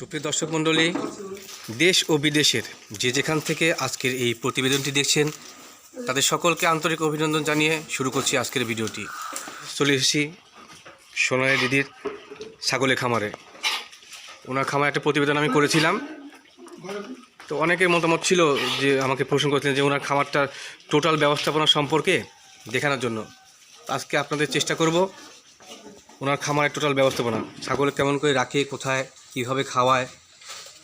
সুপ্রিয় দর্শক মণ্ডলী, দেশ ও বিদেশের যে যেখান থেকে আজকের এই প্রতিবেদনটি দেখছেন, তাদের সকলকে আন্তরিক অভিনন্দন জানিয়ে শুরু করছি আজকের ভিডিওটি। চলে এসেছি সোনালী দিদির ছাগলের খামারে। ওনার খামারে একটা প্রতিবেদন আমি করেছিলাম। তো অনেকের মতামত ছিল যে, আমাকে প্রশ্ন করেছিলেন যে, ওনার খামারটার টোটাল ব্যবস্থাপনা সম্পর্কে দেখানোর জন্য। আজকে আপনাদের চেষ্টা করব ওনার খামারের টোটাল ব্যবস্থাপনা, ছাগল কেমন করে রাখে, কোথায় কীভাবে খাওয়ায়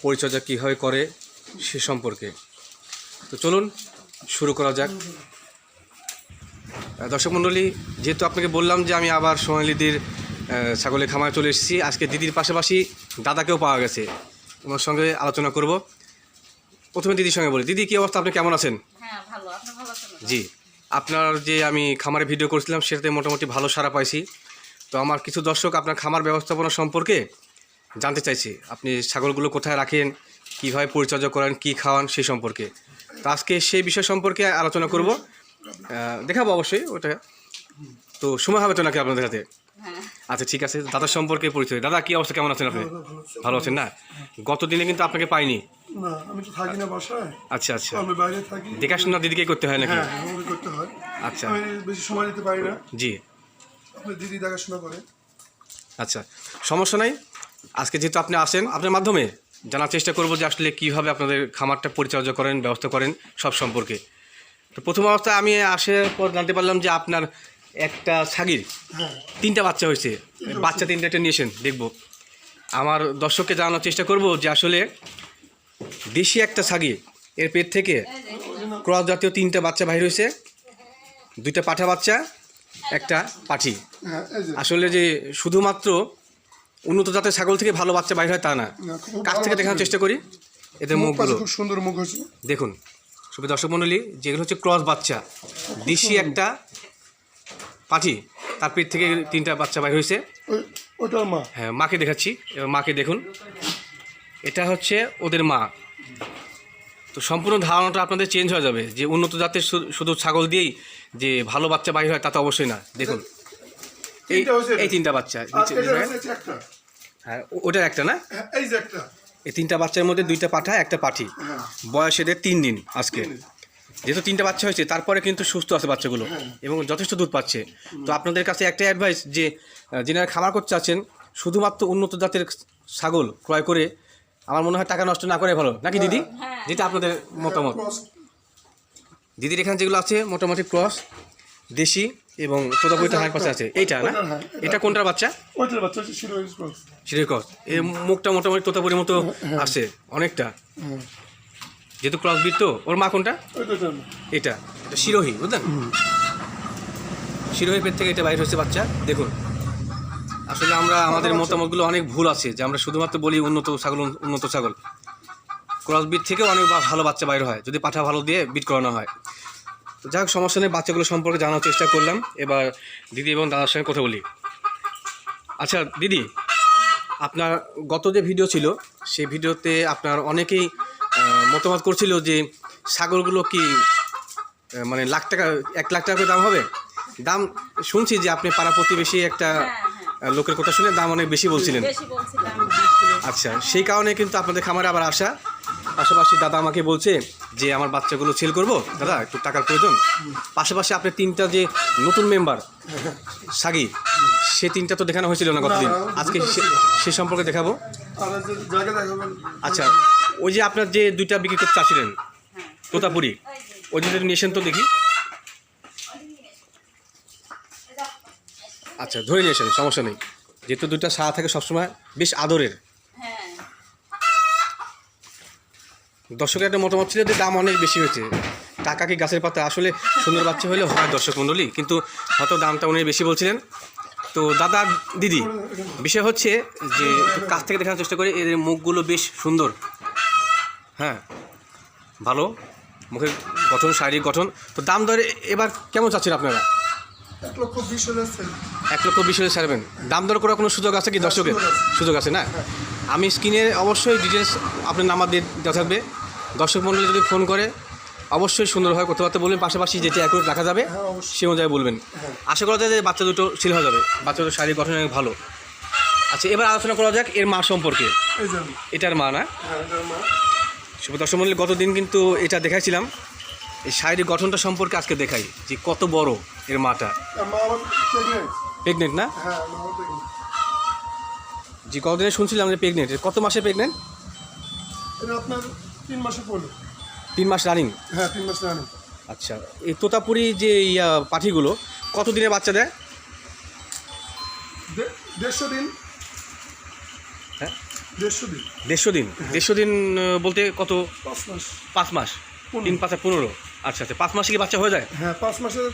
পরিচর্যা কীভাবে করে সে সম্পর্কে। তো চলুন শুরু করা যাক। দর্শক মণ্ডলী যেহেতু আপনাকে বললাম যে আমি আবার সোনালিদির ছাগলের খামারে চলে এসেছি আজকে দিদির পাশাপাশি দাদাকেও পাওয়া গেছে। ওনার সঙ্গে আলোচনা করব। প্রথমে দিদির সঙ্গে বলি দিদি কী অবস্থা? আপনি কেমন আছেন? হ্যাঁ আছেন? জি। আপনার যে আমি খামারে ভিডিও করেছিলাম সেটাতে মোটামুটি ভালো সাড়া পাইছি। তো আমার কিছু দর্শক আপনার খামার ব্যবস্থাপনা সম্পর্কে জানতে চাইছি আপনি ছাগলগুলো কোথায় রাখেন কীভাবে পরিচর্যা করেন কী খাওয়ান সেই সম্পর্কে। তো আজকে সেই বিষয় সম্পর্কে আলোচনা করব। দেখাবো অবশ্যই ওটা। তো সময় হবে তো নাকি আপনাদের হাতে হ্যাঁ। আচ্ছা ঠিক আছে দাদার সম্পর্কে পরিচয়। দাদা কী অবস্থা? কেমন আছেন আপনি? ভালো আছেন না? গত দিনে কিন্তু আপনাকে পাইনি। না আমি তো থাকি না বাসায়। আচ্ছা আচ্ছা। আমি বাইরে থাকি। দেখাশোনা দিদিকে করতে হয় নাকি? হ্যাঁ আমাকে করতে হয়। আচ্ছা। বেশি সময় দিতে পারি না। জি। দিদি দেখাশোনা করে আচ্ছা। সমস্যা নাই? আজকে যেহেতু আপনি আসেন আপনার মাধ্যমে জানার চেষ্টা করব যে আসলে কীভাবে আপনাদের খামারটা পরিচর্যা করেন ব্যবস্থা করেন সব সম্পর্কে। তো প্রথম অবস্থায় আমি আসার পর জানতে পারলাম যে আপনার একটা ছাগির হ্যাঁ। তিনটা বাচ্চা হয়েছে। বাচ্চা তিনটা একটা নিয়েছেন দেখব। আমার দর্শককে জানানোর চেষ্টা করব যে আসলে দেশি একটা ছাগি এর পেট থেকে ক্রস জাতীয় তিনটা বাচ্চা বাইর হয়েছে। দুইটা পাঠা বাচ্চা একটা পাঠি। হ্যাঁ আসলে যে শুধুমাত্র উন্নত জাতের ছাগল থেকে ভালো বাচ্চা বাইর হয় তা না। কাছ থেকে দেখানোর চেষ্টা করি। এদের মুখ মুখগুলো খুব সুন্দর মুখ হয়েছে। দেখুন সুপ্রিয় দর্শক মণ্ডলী যেগুলো হচ্ছে ক্রস বাচ্চা দেশি একটা পাঠি তার পেট থেকে তিনটা বাচ্চা বাইর হয়েছে। ওটার মা। হ্যাঁ মাকে দেখাচ্ছি এবার মাকে দেখুন। এটা হচ্ছে ওদের মা। তো সম্পূর্ণ ধারণাটা আপনাদের চেঞ্জ হয়ে যাবে যে উন্নত জাতের শুধু ছাগল দিয়েই যে ভালো বাচ্চা বাইর হয় তা তো অবশ্যই না। দেখুন এই তিনটা বাচ্চা হ্যাঁ ও- ওটার একটা না? হ্যাঁ, এই যে একটা। এই তিনটা বাচ্চার মধ্যে দুইটা পাঠা একটা পাঠি হ্যাঁ। বয়স এদের তিন দিন আজকে। যেহেতু তিনটা বাচ্চা হয়েছে তারপরে কিন্তু সুস্থ আছে বাচ্চাগুলো এবং যথেষ্ট দুধ পাচ্ছে। তো আপনাদের কাছে একটাই অ্যাডভাইস যে যিনারা খামার করতে চাচ্ছেন শুধুমাত্র উন্নত জাতের ছাগল ক্রয় করে আমার মনে হয় টাকা নষ্ট না করে ভালো। নাকি দিদি? হ্যাঁ। যেটা আপনাদের মতামত? দিদির এখানে যেগুলো আছে মোটামুটি ক্রস দেশি এবং তোতাপুরিটা হাঁড় পাশে আছে। এইটা না? হ্যাঁ, এটা- কোনটার বাচ্চা? ওইটার বাচ্চা ক্রস। এর মুখটা মোটামুটি তোতাপুরির মতো আছে অনেকটা। হ্যাঁ। যেহেতু ক্রস বিট তো ওর মা কোনটা? এটা এটা শিরোহী বুঝলেন? শিরোহী পেট থেকে এটা বাইর হচ্ছে বাচ্চা দেখুন। আসলে আমরা আমাদের মতামতগুলো অনেক ভুল আছে যে আমরা শুধুমাত্র বলি উন্নত ছাগল উন্নত ছাগল। ক্রস বিট থেকেও অনেক ভালো বাচ্চা বাইর হয় যদি পাঠা ভালো দিয়ে বিট করানো হয়। তো যাই হোক সমস্যা নেই বাচ্চাগুলো সম্পর্কে জানার চেষ্টা করলাম। এবার দিদি এবং দাদার সঙ্গে কথা বলি। আচ্ছা দিদি আপনার গত যে ভিডিও ছিল সেই ভিডিওতে আপনার অনেকেই মতামত করছিল যে সাগরগুলো কি মানে লাখ টাকা এক লাখ টাকা দাম হবে? দাম শুনছি যে আপনি পাড়া প্রতিবেশী একটা হ্যাঁ, লোকের কথা শুনে দাম অনেক বেশি বলছিলেন। আচ্ছা সেই কারণে কিন্তু আপনাদের খামারে আবার আসা। পাশাপাশি দাদা আমাকে বলছে যে আমার বাচ্চাগুলো সেল করব। দাদা একটু টাকার প্রয়োজন। পাশাপাশি আপনার তিনটা যে নতুন মেম্বার সাগি সে তিনটা তো দেখানো হয়েছিল না গতদিন। না, আজকে সে- সম্পর্কে দেখাবো। যে আচ্ছা ওই যে আপনার যে দুইটা বিক্রি করতে চাচ্ছিলেন তোতাপুরি ওই দুটো নিয়েছেন তো দেখি। আচ্ছা ধরে নিয়েছেন সমস্যা নেই। যেহেতু দুইটা সারা থাকে সবসময় বেশ আদরের হ্যাঁ দর্শকের একটা মতামত ছিল যে দাম অনেক বেশি হয়েছে। টাকা কি গাছের পাতা? আসলে সুন্দর বাচ্চা হলে হয় দর্শক মণ্ডলী কিন্তু হয়তো দামটা উনি বেশি বলছিলেন। তো দাদা দিদি বিষয় হচ্ছে যে কাছ থেকে দেখানোর চেষ্টা করি এদের মুখগুলো বেশ সুন্দর। হ্যাঁ ভালো। মুখের গঠন শারীরিক গঠন। তো দাম দরে এবার কেমন চাচ্ছেন আপনারা? এক লক্ষ বিশ হাজার সেল এক লক্ষ বিশ হাজার ছাড়বেন। দাম দর করার কোনো সুযোগ আছে কি দর্শকের? সুযোগ আছে। সুযোগ আছে না? আমি স্ক্রিনে অবশ্যই ডিটেলস আপনার নাম্বার দিয়ে দেওয়া থাকবে। দর্শক মণ্ডলী যদি ফোন করে অবশ্যই সুন্দরভাবে কথাবার্তা বলবেন। পাশাপাশি যেটা অ্যাকুরেট রাখা যাবে হ্যাঁ, সে অনুযায়ী বলবেন। হ্যাঁ। আশা করা যায় যে বাচ্চা দুটো সিল হয়ে যাবে। বাচ্চা দুটো শারীরিক গঠন অনেক ভালো। আচ্ছা এবার আলোচনা করা যাক এর মা সম্পর্কে। এটার মা না? হ্যাঁ শুভ দর্শক মন্ডলী গতদিন কিন্তু এটা দেখাইছিলাম। এই শারীরিক গঠনটা সম্পর্কে আজকে দেখাই যে কত বড় এর মাটা। প্রেগনেন্ট না? যে কতদিনে শুনছিলাম যে প্রেগনেন্ট কত মাসে প্রেগনেন্ট আপনার তিন মাসে পড়ল তিন মাস রানিং হ্যাঁ তিন মাস রানি আচ্ছা এই তোতাপুরি যে ইয়া পাখিগুলো কত দিনে বাচ্চা দেয়? দেড়শো দিন। হ্যাঁ? দেড়শো দিন। দেড়শো দিন। দেড়শো দিন বলতে কত? পাঁচ মাস। পাঁচ মাস। তিন পাঁচা পনেরো। আচ্ছা আচ্ছা পাঁচ মাসে কি বাচ্চা হয়ে যায়? হ্যাঁ পাঁচ মাসের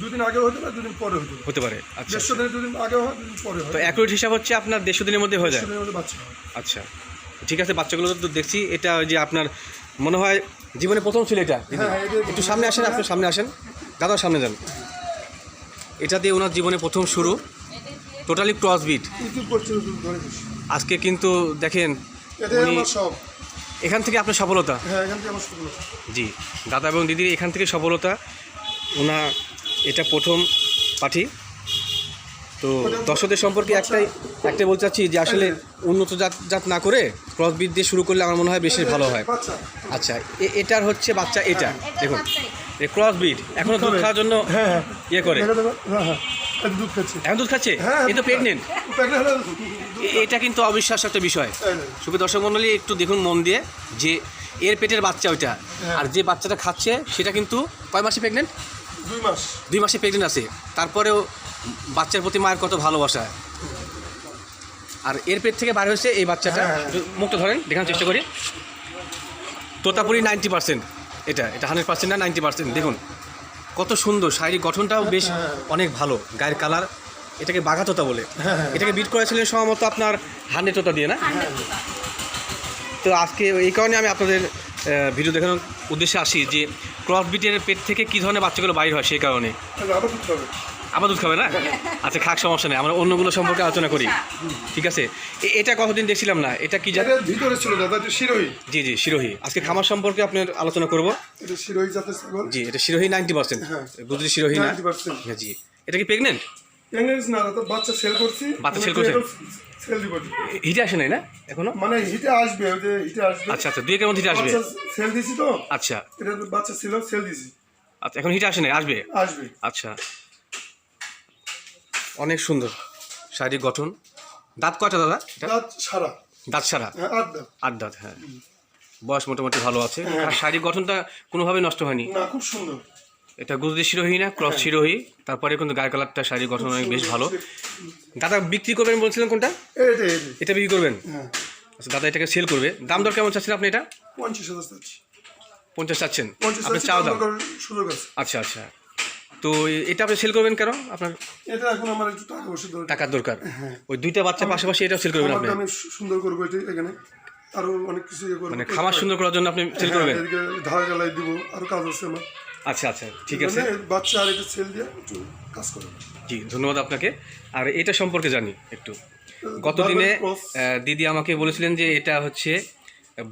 দুদিন আগে হতে পারে দুদিন পরে হতে পারে। হতে পারে আচ্ছা দেড়শো দিনের দুদিন আগে হয় দুদিন পরে হয়। তো অ্যাকুরেট হিসাব হচ্ছে আপনার দেড়শো দিনের মধ্যে হয়ে যায়? বাচ্চা আচ্ছা। ঠিক আছে বাচ্চাগুলো তো দেখছি এটা ওই যে আপনার মনে হয় জীবনে প্রথম ছিল এটা। দিদি। হ্যাঁ, এটা- একটু সামনে আসেন আপনি সামনে আসেন। দাদা সামনে যান। এটা দিয়ে ওনার জীবনে প্রথম শুরু। টোটালি ক্রস বিট ইউটিউব করছে ইউটিউব ধরে দিস আজকে কিন্তু দেখেন এখান থেকে আপনার সফলতা। হ্যাঁ এখান থেকে আমার সফল জি দাদা এবং দিদির এখান থেকে সফলতা। ওনা এটা প্রথম পাঠি। তো দর্শকদের সম্পর্কে একটাই একটাই বলতে চাচ্ছি যে আসলে উন্নত জাত জাত না করে ক্রস বিট দিয়ে শুরু করলে আমার মনে হয় বেশি ভালো হয়। আচ্ছা এটার হচ্ছে বাচ্চা এটা দেখুন ক্রস বিট এখনও দুধ খাওয়ার জন্য হ্যাঁ হ্যাঁ। ইয়ে করে। হ্যাঁ দুধ খাচ্ছে। এখন দুধ খাচ্ছে? এ তো প্রেগনেন্ট এটা কিন্তু অবিশ্বাস্য একটা বিষয়। শুভ দর্শক মণ্ডলী একটু দেখুন মন দিয়ে যে এর পেটের বাচ্চা ওইটা আর যে বাচ্চাটা খাচ্ছে সেটা কিন্তু কয় মাসে প্রেগনেন্ট দুই মাস। দুই মাসে প্রেগনেন্ট আছে। তারপরেও বাচ্চার প্রতি মায়ের কত ভালোবাসা। আর এর পেট থেকে বার হয়েছে এই বাচ্চাটা। হ্যাঁ, হ্যাঁ। মুখটা ধরেন দেখানোর চেষ্টা করি। Totapuri ninety percent. এটা এটা হান্ড্রেড পার্সেন্ট না নাইনটি পার্সেন্ট? দেখুন কত সুন্দর। শারীরিক গঠনটাও বেশ হ্যাঁ। অনেক ভালো। গায়ের কালার এটাকে বাঘা তোতা বলে এটাকে বিট করেছিলেন সম্ভবত আপনার হান্ড্রেড তোতা দিয়ে না? তো আজকে এই কারণে আমি আপনাদের ভিডিও দেখানোর উদ্দেশ্যে আসি যে ক্রস বিটের পেট থেকে কী ধরনের বাচ্চাগুলো বাইর হয় সেই কারণে? আবার দুধ খাবে না? আচ্ছা খাক সমস্যা নেই। আমরা অন্যগুলো সম্পর্কে আলোচনা করি। ঠিক আছে? এটা কতদিন দেখছিলাম না? এটা কি ভিতরে ছিল দাদা এটা শিরোহী। জি জি শিরোহী। আজকে খামার সম্পর্কে আপনার আলোচনা করব। এটা শিরোহী জাতের ছাগল। জি এটা শিরোহী নাইনটি পার্সেন্ট। গুজরি শিরোহী না? হ্যাঁ, জি। এটা কি প্রেগনেন্ট প্রেগনেন্স না দাদা বাচ্চা সেল করছি। বাচ্চা sell করছেন? সেল দিব। হিটে আসে নাই না এখনও? মানে হিটে আসবে ওই যে হিটে আসবে। আচ্ছা আচ্ছা দুই হিটে আসবে। সেল দিছি তো? আচ্ছা। এটা বাচ্চা ছিল সেল দিছি। আচ্ছা এখন হিটে আসে নাই? আসবে? আসবে। আচ্ছা। অনেক সুন্দর। শারীরিক গঠন। দাঁত কয়টা দাদা? দাঁত সারা। দাঁত ছাড়া হ্যাঁ আট দাঁত। হ্যাঁ। বয়স মোটামুটি ভালো আছে। হ্যাঁ। আর শারীরিক গঠনটা কোনোভাবে নষ্ট হয়নি? না খুব সুন্দর। এটা গুজরি শিরোহী না ক্রস হ্যাঁ। শিরোহী? তারপরে কিন্তু গায়ের কালারটা শারীরিক গঠন অনেক বেশ ভালো। দাদা বিক্রি করবেন বলছিলেন কোনটা? এটা বিক্রি করবেন? আচ্ছা দাদা এটাকে সেল করবে। দাম দর কেমন চাচ্ছেন আপনি এটা? পঞ্চাশ হাজার পঞ্চাশ চাচ্ছেন? আপনি চাও দাম আচ্ছা আচ্ছা। তো এটা আপনি সেল করবেন কেন? আপনার এটা এখন আমার একটু টাকা বসে দরকার। টাকার দরকার? ওই দুইটা বাচ্চা পাশাপাশি এটাও সেল করবেন আপনি? হ্যাঁ। আমি সুন্দর করব এটা এখানে। আরও অনেক কিছু ইয়ে করব। মানে খামার সুন্দর করার জন্য আপনি সেল করবেন? হ্যাঁ, এদিকে ধারা জ্বালাই দিব আরও কাজ আছে আমার। আচ্ছা আচ্ছা ঠিক আছে। বাচ্চা আর এটা সেল দিয়ে কাজ করে জি ধন্যবাদ আপনাকে। আর এটা সম্পর্কে জানি একটু। গতদিনে দিদি আমাকে বলেছিলেন যে এটা হচ্ছে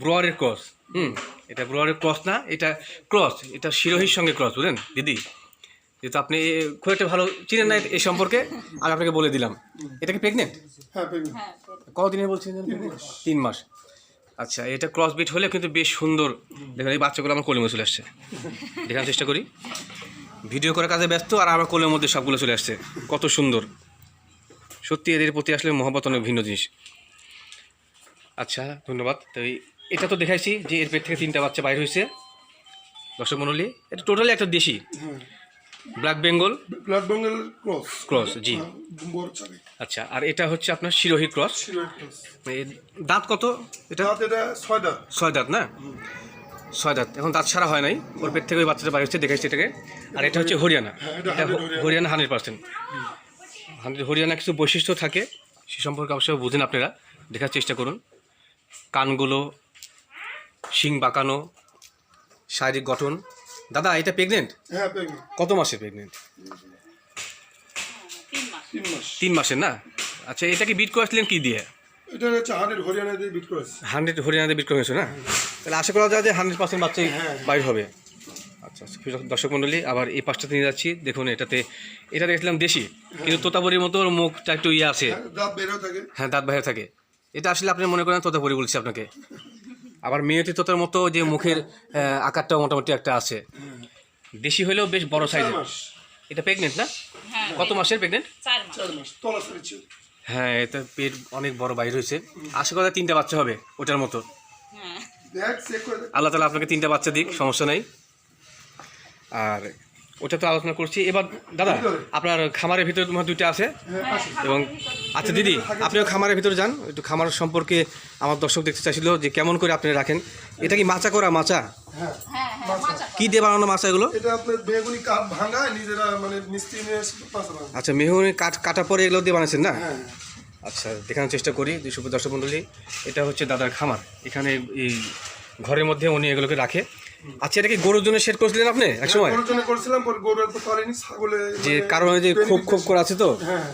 ব্রোয়ারের ক্রস হুম? এটা ব্রোয়ারের ক্রস না এটা ক্রস এটা শিরোহির সঙ্গে ক্রস বুঝলেন? দিদি? যেহেতু আপনি খুব একটা ভালো চিনেন না এই সম্পর্কে আমি আপনাকে বলে দিলাম। এটা কি প্রেগনেন্ট হ্যাঁ হ্যাঁ কতদিনে বলছেন তিন মাস। আচ্ছা এটা ক্রস বিট হলে কিন্তু বেশ সুন্দর। দেখেন এই বাচ্চাগুলো আমার কোলের মধ্যে চলে আসছে। দেখার চেষ্টা করি। ভিডিও করার কাজে ব্যস্ত আর আমার কোলের মধ্যে সবগুলো চলে আসছে। কত সুন্দর। সত্যি এদের প্রতি আসলে মহব্বত অনেক ভিন্ন জিনিস। আচ্ছা ধন্যবাদ। তো এই- এটা তো দেখাইছি যে এর পেট থেকে তিনটা বাচ্চা বাইর হয়েছে। দর্শক মণ্ডলী এটা টোটালি একটা দেশি। হ্যাঁ। Black Bengal blood Bengal cross cross জি। আচ্ছা আর এটা হচ্ছে আপনার শিরোহী ক্রস দাঁত কত? এটা দাঁত এটা ছয় দাঁত। ছয় দাঁত না? ছয় দাঁত। এখন দাঁত ছাড়া হয় নাই। ওর পেট থেকে ওই বাচ্চাটা বাইরে হচ্ছে দেখাচ্ছি এটাকে। আর এটা হচ্ছে হরিয়ানা। হ্যাঁ, এটা এটা 100 Haryana. Haryana hundred percent. Hundred Haryana কিছু বৈশিষ্ট্য থাকে সে সম্পর্কে অবশ্যই বুঝেন আপনারা। দেখার চেষ্টা করুন। কানগুলো শিং বাঁকানো শারীরিক গঠন। দাদা এটা প্রেগনেন্ট হ্যাঁ কত মাসে প্রেগনেন্ট তিন মাস। তিন মাসের না? আচ্ছা এটাকে বিট করেছিলেন কি দিয়ে? এটা হচ্ছে হান্ড্রেড হরিয়ানা দিয়ে বিট করেছে। হান্ড্রেড হরিয়ানাতে বিট করেছে না? তাহলে আশা করা যায় যে হান্ড্রেড পার্সেন্ট বাচ্চাই হ্যাঁ। বাইর হবে। আচ্ছা আচ্ছা, দর্শক মণ্ডলী আবার এই পাশটাতে নিয়ে যাচ্ছি। দেখুন এটাতে এটা দেখলাম দেশি কিন্তু তোতাপুরির মতো ওর মুখটা একটু ইয়ে আছে। হ্যাঁ, দাঁত হ্যাঁ দাঁত বাইরে থাকে। এটা আসলে আপনি মনে করেন তোতাপুরি বলছি আপনাকে? আবার মেয়েটি তোতার মতো যে মুখের আকারটাও আকারটা মোটামুটি একটা আছে। দেশি হলেও বেশ বড় সাইজের এটা প্রেগনেন্ট না? হ্যাঁ কত মাসের প্রেগনেন্ট হ্যাঁ এটা পেট অনেক বড় বাইর হয়েছে। আশা করা তিনটা বাচ্চা হবে ওটার মতো। হ্যাঁ। দেখ চেক করে দেখ। আল্লাহ তালা আপনাকে তিনটা বাচ্চা দিক সমস্যা নাই। আর ওটা তো আলোচনা করছি। এবার দাদা আপনার খামারের ভিতরে তোমার দুইটা আছে। হ্যাঁ এবং আচ্ছা দিদি আপনিও খামারের ভিতরে যান। একটু খামার সম্পর্কে আমার দর্শক দেখতে চাইছিল যে কেমন করে আপনি রাখেন। এটা কি মাচা করা মাচা? হ্যাঁ হ্যাঁ হ্যাঁ কি দিয়ে বানানো মাচা এগুলো? এটা আপনার বেগুনি কাপ ভাঙায় নিজেরা মানে আচ্ছা মেহগুনি কাট কাটার পরে এগুলো দিয়ে বানাচ্ছেন না? হ্যাঁ। আচ্ছা দেখানোর চেষ্টা করি দুশো দর্শক মণ্ডলী। এটা হচ্ছে দাদার খামার। এখানে এই ঘরের মধ্যে উনি এগুলোকে রাখে। আচ্ছা এটা কি গরুর জন্য সেট করেছিলেন আপনি এক সময় গরুর জন্য করছিলাম পরে গরু তো পারেনি ছাগলে যে মানে কারণে যে খোপ খোপ করে আছে তো? হ্যাঁ।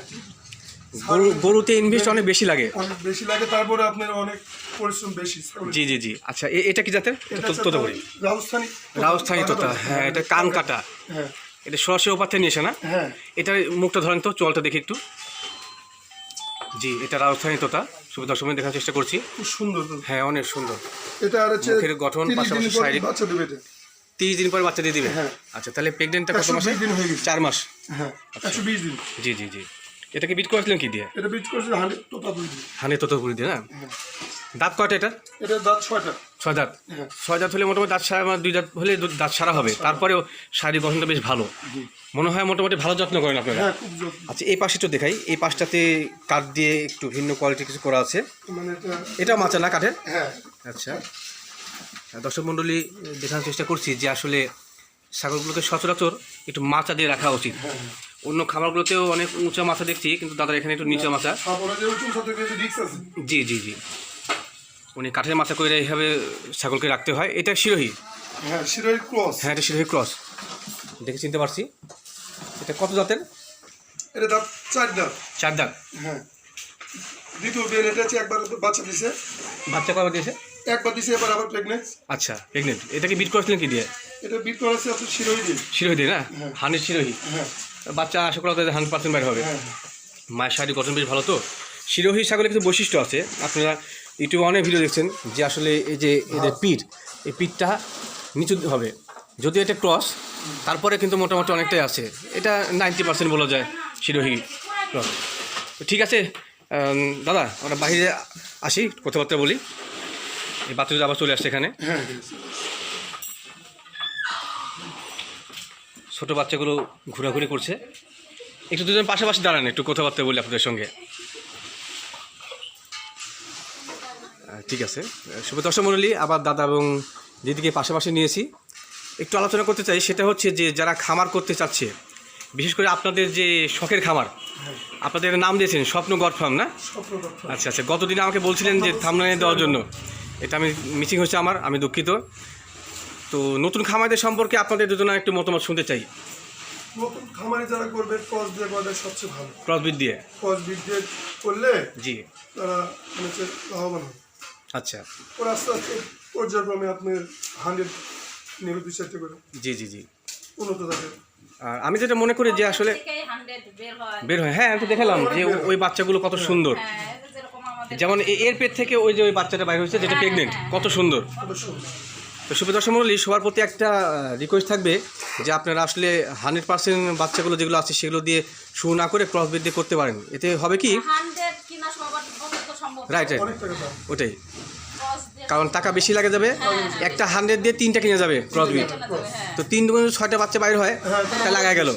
গরু গরুতে ইনভেস্ট অনেক বেশি লাগে। অনেক বেশি লাগে তারপরে আপনার অনেক পরিশ্রম বেশি জি জি জি। আচ্ছা এটা কি জাতের? তোতাপুরি রাজস্থানি রাজস্থানী তোতা হ্যাঁ এটা কান কাটা। হ্যাঁ। এটা সরাসরি ওপার নিয়ে এসে না? হ্যাঁ। এটার মুখটা ধরেন তো চলটা দেখি একটু। জি এটা রাজস্থানী তোতা শুভ দর্শক দেখার চেষ্টা করছি। খুব সুন্দর। হ্যাঁ অনেক সুন্দর। এটা আর হচ্ছে মুখের গঠন, পাশাপাশি শারীরিক- বাচ্চা দেবে এটা। তিরিশ দিন পরে বাচ্চা দিয়ে দিবে? হ্যাঁ। আচ্ছা তাহলে প্রেগনেন্টটা কত মাসে? দিন হয়ে গেছে। চার মাস। হ্যাঁ একশো বিশ দিন। জি জি জি। এটাকে বিট করেছিলেন কি দিয়ে? এটা বিট করেছিলেন হান্ড্রেড তোতা দুই দিন হানে তোতাপুরি দিয়ে না? দাঁত কয়টা এটা? এটা দাঁত ছয়টা। ছয় দাঁত। হ্যাঁ। ছয় দাঁত হলে মোটামুটি দাঁত সারা দুই দাঁত হলে দাঁত সারা হবে। তারপরেও শারীরিক গঠনটা বেশ ভালো। মনে হয় মোটামুটি ভালো যত্ন করেন আপনারা। হ্যাঁ আচ্ছা এই পাশে একটু দেখাই। এই পাশটাতে কাঠ দিয়ে একটু ভিন্ন কোয়ালিটি কিছু করা আছে। মানে এটা মাচা না কাঠের? হ্যাঁ। আচ্ছা। দর্শক মণ্ডলী দেখানোর চেষ্টা করছি যে আসলে ছাগলগুলোকে সচরাচর একটু মাচা দিয়ে রাখা উচিত। অন্য খাবারগুলোতেও অনেক উঁচা মাথা দেখছি কিন্তু দাদার এখানে একটু নিচা মাথা জি জি জি। উনি কাঠের মাথা করে এইভাবে ছাগলকে রাখতে হয় এটা শিরোহী? হ্যাঁ শিরোই ক্রস। হ্যাঁ এটা শিরোহী ক্রস। দেখে চিনতে পারছি। এটা কত জাতের? এটা দাঁত চার দাঁত। চার দাঁত। হ্যাঁ। দ্বিতীয় বিয়ে এটা হচ্ছে একবার বাচ্চা দিছে। বাচ্চা কবে দিয়েছে? একবার দিছে এবার আবার প্রেগনেন্ট আচ্ছা প্রেগনেন্ট এটাকে বিট করেছিলেন কি দিয়ে? এটা বিট করা আছে আপনার শিরোই দিন শিরোহী দিয়ে না? হ্যাঁ। হানের শিরোহী। হ্যাঁ। বাচ্চা আশা করা হান্ড্রেড পার্সেন্ট বাইরে হবে। হ্যাঁ। মায়ের শারীরিক গঠন বেশ ভালো তো? শিরোহী ছাগলের কিছু বৈশিষ্ট্য আছে। আপনারা ইউটিউবে অনেক ভিডিও দেখছেন যে আসলে এই যে এদের পিঠ, এই পিঠটা নিচু হবে যদিও এটা ক্রস তারপরে কিন্তু মোটামুটি অনেকটাই আছে। এটা নাইনটি পার্সেন্ট বলা যায় শিরোহী ক্রস ঠিক আছে দাদা, আমরা বাইরে আসি, কথাবার্তা বলি। এই বাচ্চাটা আবার চলে আসছে এখানে। ছোটো বাচ্চাগুলো ঘোরাঘুরি করছে। একটু দুজন পাশাপাশি দাঁড়ান, একটু কথাবার্তা বলি আপনাদের সঙ্গে। ঠিক আছে। শুভ দর্শক মণ্ডলী আবার দাদা এবং দিদিকে পাশাপাশি নিয়েছি। একটু আলোচনা করতে চাই সেটা হচ্ছে যে যারা খামার করতে চাচ্ছে বিশেষ করে আপনাদের যে শখের খামার আপনাদের নাম দিয়েছেন স্বপ্ন গড ফার্ম না? আচ্ছা আচ্ছা গতদিন আমাকে বলছিলেন যে থামলাইনে দেওয়ার জন্য। এটা আমি মিটিং হচ্ছে আমার আমি দুঃখিত। তো নতুন খামারদের সম্পর্কে আপনাদের দুজনে একটু মতামত শুনতে চাই। নতুন খামারে যারা করবে ক্রস দিয়ে করলে সবচেয়ে ভালো। ক্রসবিট দিয়ে? ক্রস বিট দিয়ে করলে জি। তারা মানে হচ্ছে লাভবান হবে। আচ্ছা। ওর আস্তে আস্তে পর্যায়ক্রমে আপনার হান্ড্রেড নেবে দুই চারটে করে। জি জি জি। উন্নত থাকে আর আমি যেটা মনে করি যে আসলে থেকেই 100 বের হয়। হ্যাঁ। আমি তো দেখালাম যে ওই বাচ্চাগুলো কত সুন্দর। হ্যাঁ এই যে যেমন এর পেট থেকে ওই যে ওই বাচ্চাটা বাইর হয়েছে যেটা প্রেগনেন্ট কত সুন্দর। ওটা সুন্দর। তো শুভ দর্শক মন্ডলী সবার প্রতি একটা রিকোয়েস্ট থাকবে যে আপনারা আসলে হান্ড্রেড পার্সেন্ট বাচ্চাগুলো যেগুলো আছে সেগুলো দিয়ে শুরু না করে ক্রস দিয়ে করতে পারেন। এতে হবে কি? 100 কিনা সবার পক্ষে তো সম্ভব রাইট রাইট ওটাই। কারণ টাকা বেশি লাগে যাবে একটা হান্ড্রেড দিয়ে তিনটা কিনে যাবে ক্রস বিট চলে যাবে, হ্যাঁ। তো তিন দুগুণ ছয়টা বাচ্চা বাইর হয় হ্যাঁ, তা লাগাই গেল।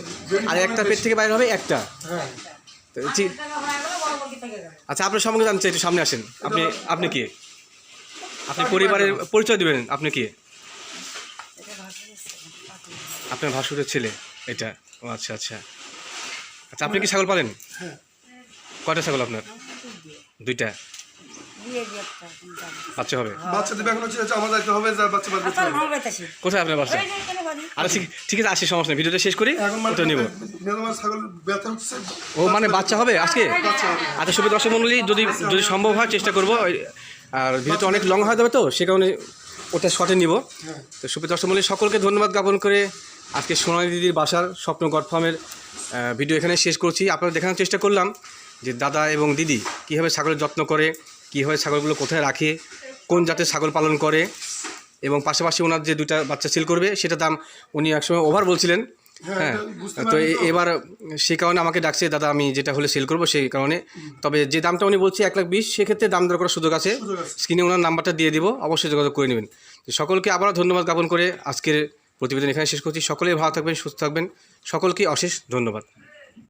আর একটা পেট থেকে বাইর হবে একটা। হ্যাঁ। তো ঠিক আচ্ছা আপনার সম্পর্কে জানতে একটু সামনে আসেন। আপনি আপনি কি? আপনি পরিবারের পরিচয় দিবেন আপনি কি? আপনার ভাসুরের ছেলে এটা। ও আচ্ছা আচ্ছা। আচ্ছা আপনি কি ছাগল পালেন? হ্যাঁ কয়টা ছাগল আপনার? দুইটা। বাচ্চা হবে? বাচ্চা দেবে এখন হচ্ছে আমার দায়িত্ব হবে যা বাচ্চা বাদ কোথায় আপনার বাচ্চা? আরে ঠিক ঠিক আছে আসি সমস্যা নেই। ভিডিওটা শেষ করি মানে ওটা নিব। ছাগল ও মানে বাচ্চা হবে আজকে? আচ্ছা শুভ দর্শক মন্ডলী যদি যদি সম্ভব হয় চেষ্টা করব। ওই- আর ভিডিওটা অনেক লং হয়ে যাবে তো সে কারণে ওটা শটে নিব। হ্যাঁ। তো সুপ্রিয় দর্শক মন্ডলী সকলকে ধন্যবাদ জ্ঞাপন করে আজকে সোনালী দিদির বাসার স্বপ্ন গড ফার্মের ভিডিও এখানে শেষ করছি। আপনারা দেখানোর চেষ্টা করলাম যে দাদা এবং দিদি কীভাবে ছাগলের যত্ন করে কীভাবে ছাগলগুলো কোথায় রাখে কোন জাতের ছাগল পালন করে এবং পাশাপাশি ওনার যে দুইটা বাচ্চা সেল করবে সেটা দাম উনি একসময় ওভার বলছিলেন। হ্যাঁ, হ্যাঁ তো। এবার সেই কারণে আমাকে ডাকছে দাদা আমি যেটা হলে সেল করব সেই কারণে। তবে যে দামটা উনি বলছে এক লাখ বিশ সেক্ষেত্রে দাম দর করার সুযোগ আছে। স্ক্রিনে ওনার নাম্বারটা দিয়ে দিব অবশ্যই যোগাযোগ করে নেবেন। সকলকে আবারও ধন্যবাদ জ্ঞাপন করে আজকের প্রতিবেদন এখানে শেষ করছি। সকলেই ভালো থাকবেন সুস্থ থাকবেন। সকলকে অশেষ ধন্যবাদ।